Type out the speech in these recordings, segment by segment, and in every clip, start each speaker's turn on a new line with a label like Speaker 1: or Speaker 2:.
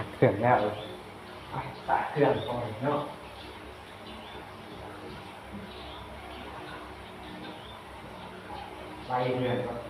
Speaker 1: ัดเครื่องแล้วตัดเครื่องก่อนเนาะ ไปเรื่อยครับ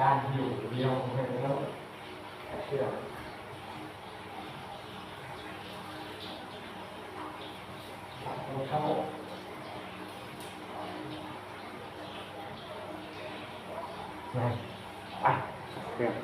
Speaker 1: การอยู่เดียวของเราเชื่อเขาไปเรื่อง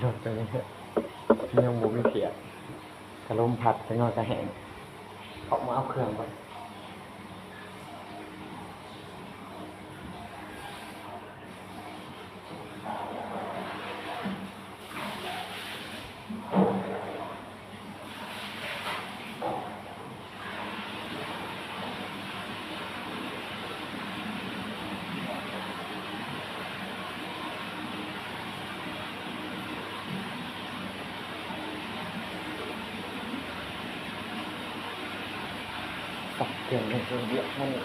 Speaker 1: โยนไปเลย่อยๆยังบูมีเสียกระลมผัดไปนอนกระแหงออกมาเอาเครื่องไป cọc tiền lên rồi điện không được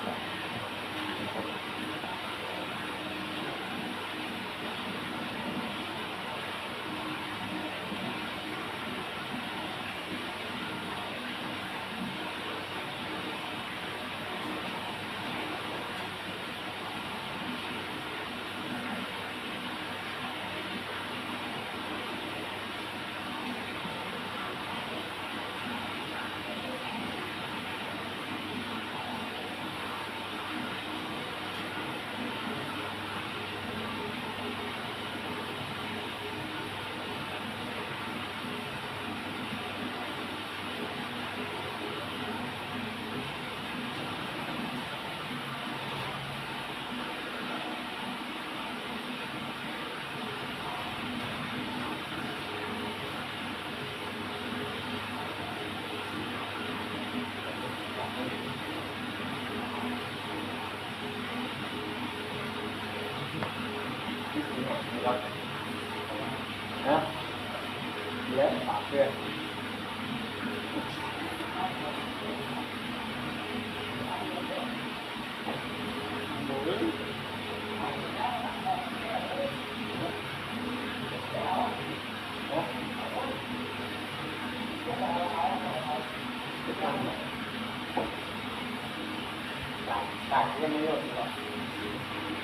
Speaker 1: tải nguyên liệu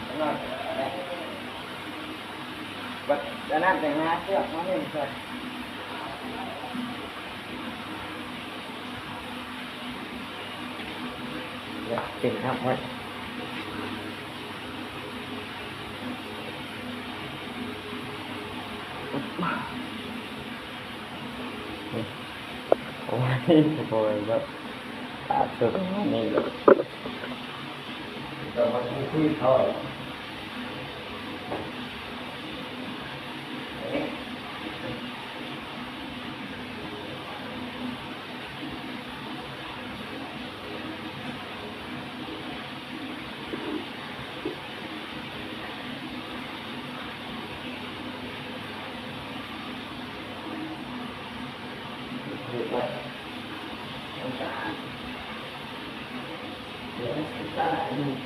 Speaker 1: đúng rồi đấy vật đã làm thành hai trước nó nên rồi tìm học thôi Ôi, thôi rồi, đã được, này rồi cho nó cũng tươi thôi Thank you.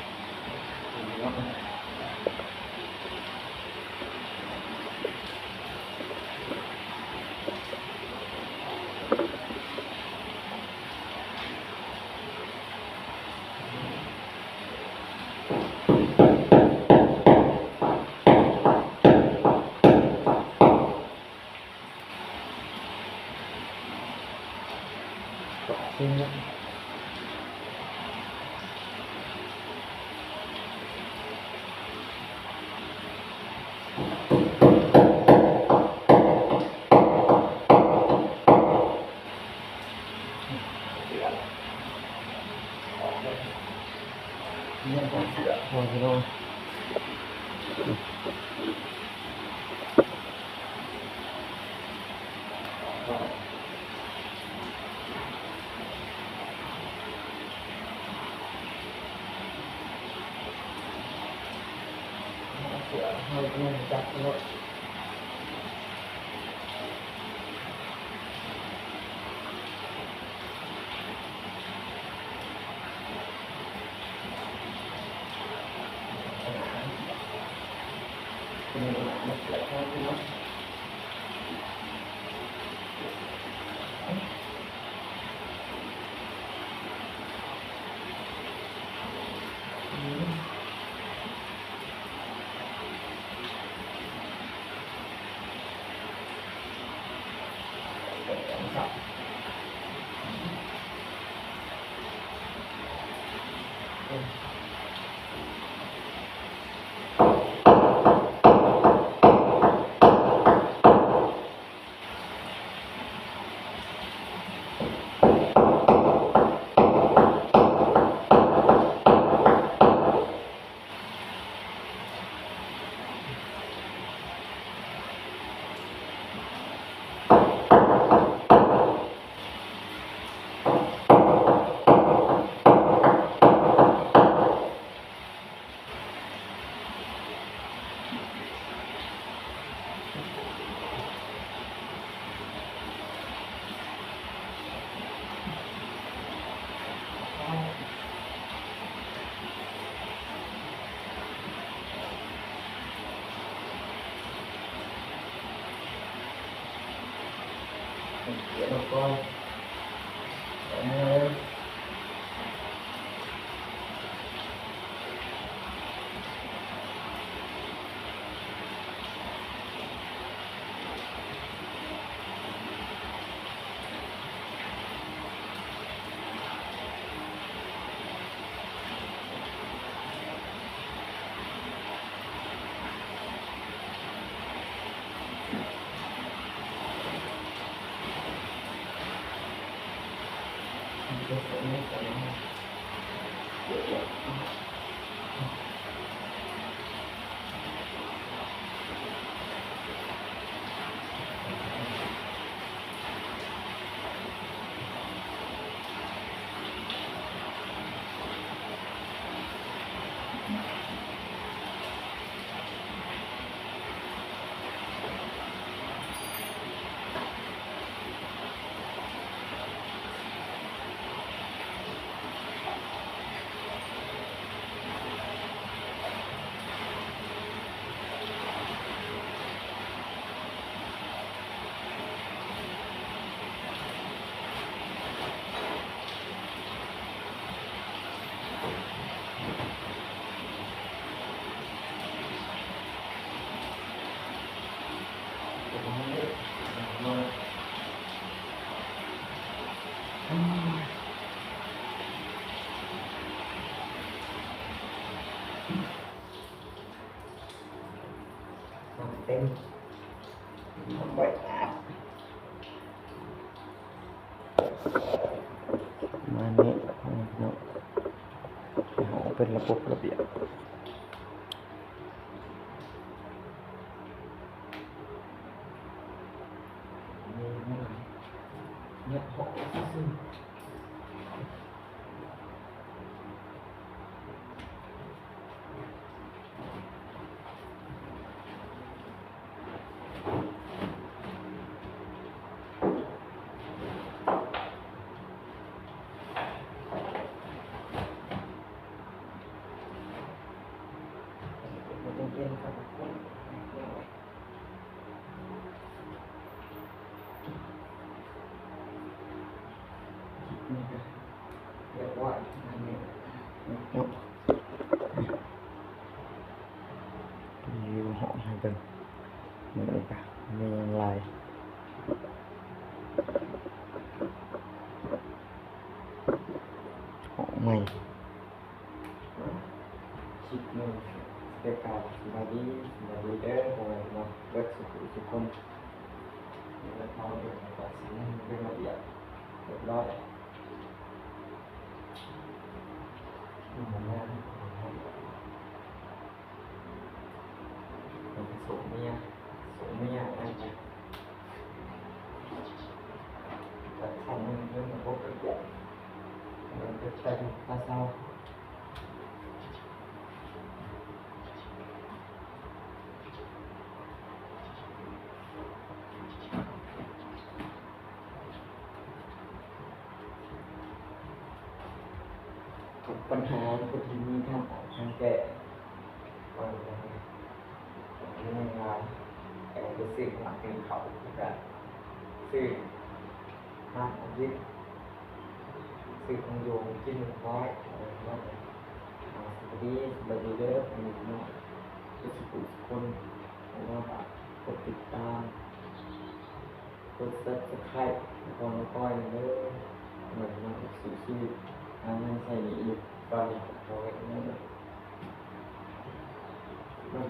Speaker 1: one. yeah, to get to work. per la popolare pianta. ไงคิดหนึ่งเกี่ยวการมาดีมาดีเด้อขงเราเบิดสุขทุกคนเราทำเองกับสิ่งเป็นระเบอยเรียบร้อยสูงเน่ยสูงเน่ยอะไรเนี่ยแต่ทำเรื่องระบบระเบีบ Để ta sau Thuộc vấn đề của chúng mình tham khảo sang kệ Còn cái này là Em có sự hoạt hình khẩu Và sự Hạt dịch สื่องโยงกินน้อยอะไรน้อยวนี้บันีเลิกหนึ่งเนาะจะสุขคนแล้วก็กดติดตาม กดซับสไครต์แ้ก็มก้อยเลยเหมือนมาสู่สี่ิตอันนั้นใส่อีกตอนนี้ผมขอย้นั่นแะบ๊าย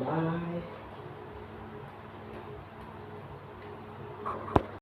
Speaker 1: บาย